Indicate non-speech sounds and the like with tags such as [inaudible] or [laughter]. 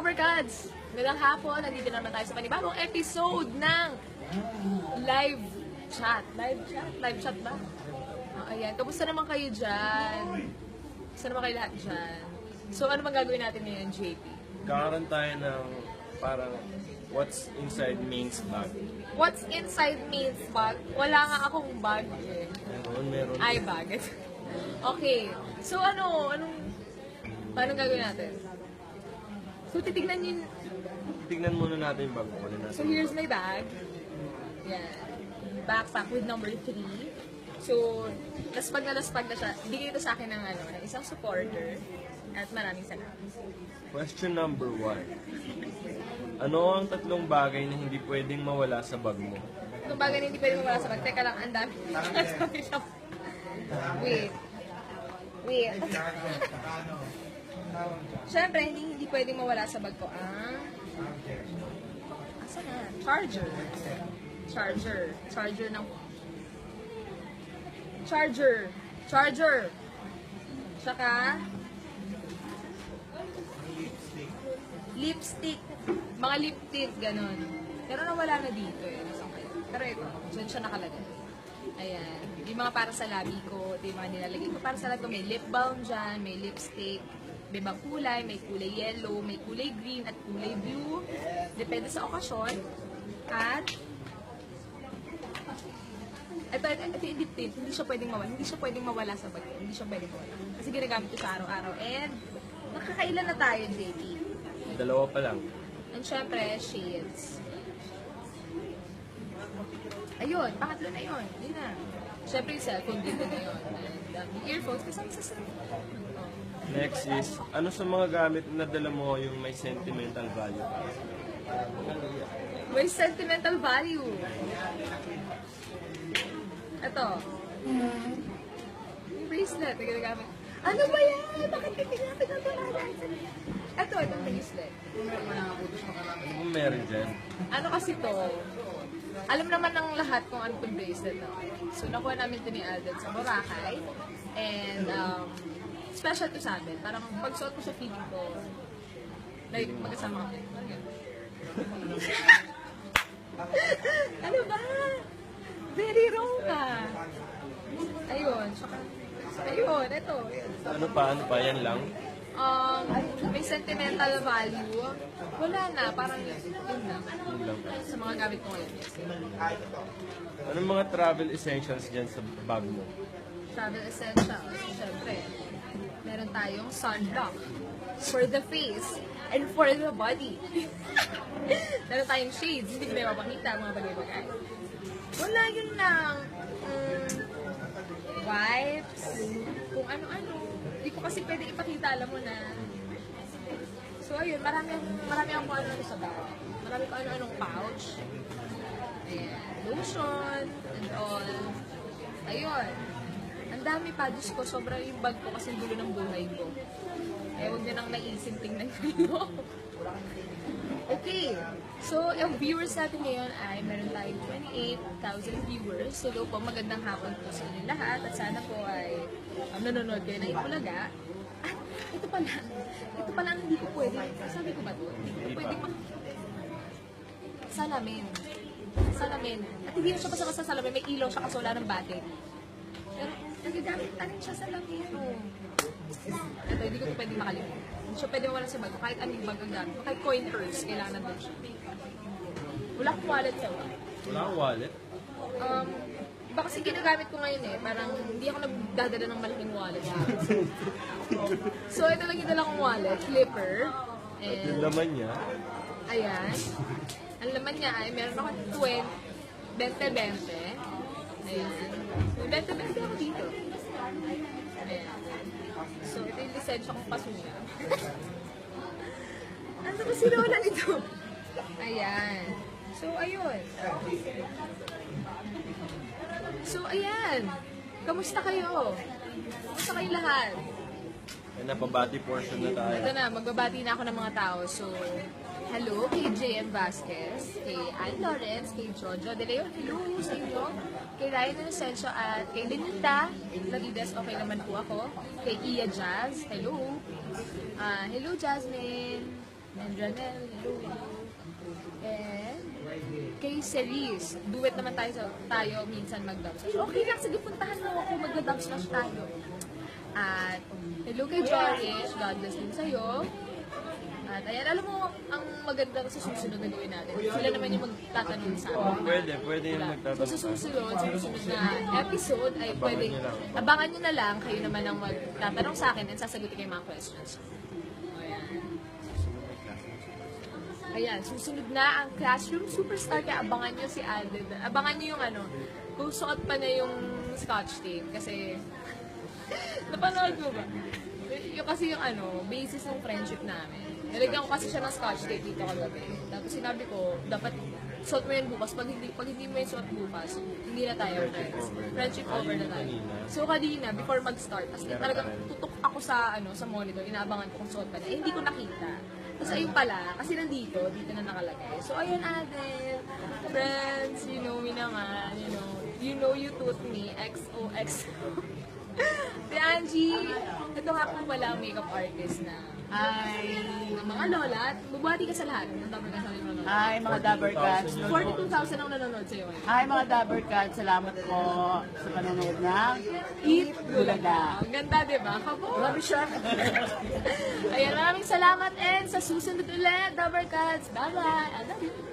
Covercats! Magandang hapon, nandito naman tayo sa panibagong episode ng live chat. Live chat? Live chat ba? Ah, ayan, kamusta naman kayo dyan? Kamusta naman kayo lahat dyan? So, ano bang gagawin natin ngayon, JP? Kakaroon tayo ng parang what's inside Ming's bag. What's inside Main's bag? Wala nga akong bag eh. Meron, meron. Ay, bag. [laughs] okay. So, ano? Anong... Paano gagawin natin? So, titignan yun. Tignan muna natin yung bag ko. Natin. So, here's my bag. Yan. Backpack with number 3. So, laspag na laspag na siya. Bigay ito sa akin ng, ano, ng isang supporter. At maraming salamat. Question number one. Ano ang tatlong bagay na hindi pwedeng mawala sa bag mo? Itong bagay na hindi pwede mawala sa bag. Teka lang, ang dami. [laughs] Wait. Wait. Siyempre, hindi, hindi pwedeng mawala sa bag ko. Ah? Asa na? Charger. Charger. Charger ng... Charger. Charger. Tsaka... Lipstick. Mga lip tint, ganun. Pero nawala na dito eh. Pero ito, dyan siya nakalagay. Ayan. Yung mga para sa labi ko, yung mga nilalagay ko. Para sa labi ko, may lip balm dyan, may lipstick, ibang kulay, may kulay yellow, may kulay green, at kulay blue. Depende sa okasyon. At, ito, ito, ito yung lip tint, hindi siya pwedeng mawala. Hindi siya pwedeng mawala sa bag. Hindi siya pwedeng mawala. Kasi ginagamit ko sa araw-araw. And, nakakailan na tayo, JP? Dalawa pa lang. And syempre, shades. Ayun, pangatlo na yun. Yun na. Syempre yung cellphone dito na yun. And um, earphones, kasama sa cellphone. Next is, ano sa mga gamit na dala mo yung may sentimental value? May sentimental value. Ito. Yung bracelet na ginagamit. Ano ba yan? Bakit ginamit ang talaga? Ito, itong bracelet. Ano bang meron dyan? Ano kasi to? Alam naman ng lahat kung ano itong bracelet na. So, nakuha namin ito ni Alden sa Boracay. And, um, special to sa amin. Parang pagsuot ko sa feeling ko, like, magkasama. Ganun. [laughs] ano ba? Very wrong ka. Ayun. Saka, ayun, ito. Ano pa? Ano pa? Yan lang? Um, may sentimental value. Wala na. Parang yun lang. Sa mga gamit ko ngayon. Anong mga travel essentials dyan sa bag mo? Travel essentials. Siyempre, meron tayong sunblock for the face and for the body. [laughs] meron tayong shades. Hindi ko na mapakita mga bagay-bagay. Wala yun lang. Mm, wipes. Kung ano-ano. Hindi ko kasi pwede ipakita. Alam mo na. So, ayun. Marami, marami akong ano-ano sa bag. Marami ko ano-anong pouch. Ayan. Lotion and all. Ayun. Ang dami pa, Diyos ko, sobra yung bag ko kasi dulo ng buhay ko. Eh, huwag nyo nang naisip tingnan ko. [laughs] okay. So, yung viewers natin ngayon ay meron tayong 28,000 viewers. So, po, magandang hapon po sa inyo lahat. At sana po ay um, nanonood kayo ng Itulaga. At ito pala, ito pala ang hindi ko pwede. Sabi ko ba ito? Hindi ko pwede mak... Salamin. Salamin. At hindi na siya basta sa salamin. May ilaw siya kasi wala ng battery. Pero nagagamit na rin siya sa lamin. Oh. Ito, hindi ko ito pwede makalimutan. Hindi siya pwede mawala sa bag ko. Kahit anong bag ang gamit ko. Kahit coin purse, kailangan nandun siya. Wala akong wallet sa Wala kang wallet? Um, iba kasi ginagamit ko ngayon eh. Parang hindi ako nagdadala ng malaking wallet. [laughs] so, ito lang yung dala kong wallet. Clipper. At yung And, laman niya, ayan. Ang laman niya ay meron ako 20, 20-20. Ayan. 20-20 ako dito. Ayan. So, ito yung lisensya kong pasuya. [laughs] ano ba sinulan ito? Ayan. So, ayun. So, ayan. Kamusta kayo? Kamusta kayo lahat? ay napabati portion na tayo. Ito na, magbabati na ako ng mga tao. So, hello kay JM Vasquez, kay Ann Lawrence, kay Jojo De Leon, hello sa inyo, kay Ryan Inocencio at kay Linda Lavides, okay naman po ako, kay Iya Jazz, hello, Ah, hello Jasmine, And Janelle, hello. And kay Cerise, duet naman tayo sa, tayo minsan mag-dub. Okay lang, sige, puntahan mo ako, mag-dub slash tayo. At hello kay Jorish, God bless din sa'yo. At ayan, alam mo, ang maganda sa susunod na gawin natin. Sila naman yung magtatanong sa amin. Pwede, pwede yung Diba? magtatanong. So, sa susunod, sa susunod na episode ay pwede, abangan nyo na lang, kayo naman ang magtatanong sa akin and sasagutin kayo mga questions. Ayan, susunod na ang Classroom Superstar. Kaya abangan nyo si Alden. Abangan nyo yung ano, kung suot pa niya yung scotch tape. Kasi, [laughs] napanood mo ba? Yung kasi yung ano, basis ng friendship namin. Nalagyan ko kasi siya ng scotch tape dito kagabi. Tapos sinabi ko, dapat suot mo yan bukas. Pag hindi, pag hindi mo yung suot bukas, hindi na tayo friends. Friendship over na tayo. So kanina, before mag-start, as in, talagang tutok ako sa ano sa monitor, inaabangan ko kung suot pa niya. Eh, hindi ko nakita. Tapos ayun pala, kasi nandito, dito na nakalagay. So ayun Adel, friends, you know me naman, you know, you know you taught me, XOXO. [laughs] si Angie, ito nga po pala makeup artist na Hi! ng mga lola. At Bubati ka sa lahat. Dami ka sa mga lola. Hi mga Dabber Cats! 42,000 ang nanonood sa'yo ngayon. Hi mga Dabber Cats! Salamat po sa panonood ng Eat Bulaga. Ang ganda, di ba? Kabo. Grabe siya! [laughs] Ayan, maraming salamat and sa susunod ulit, Dabber Cats. Bye-bye. I love you.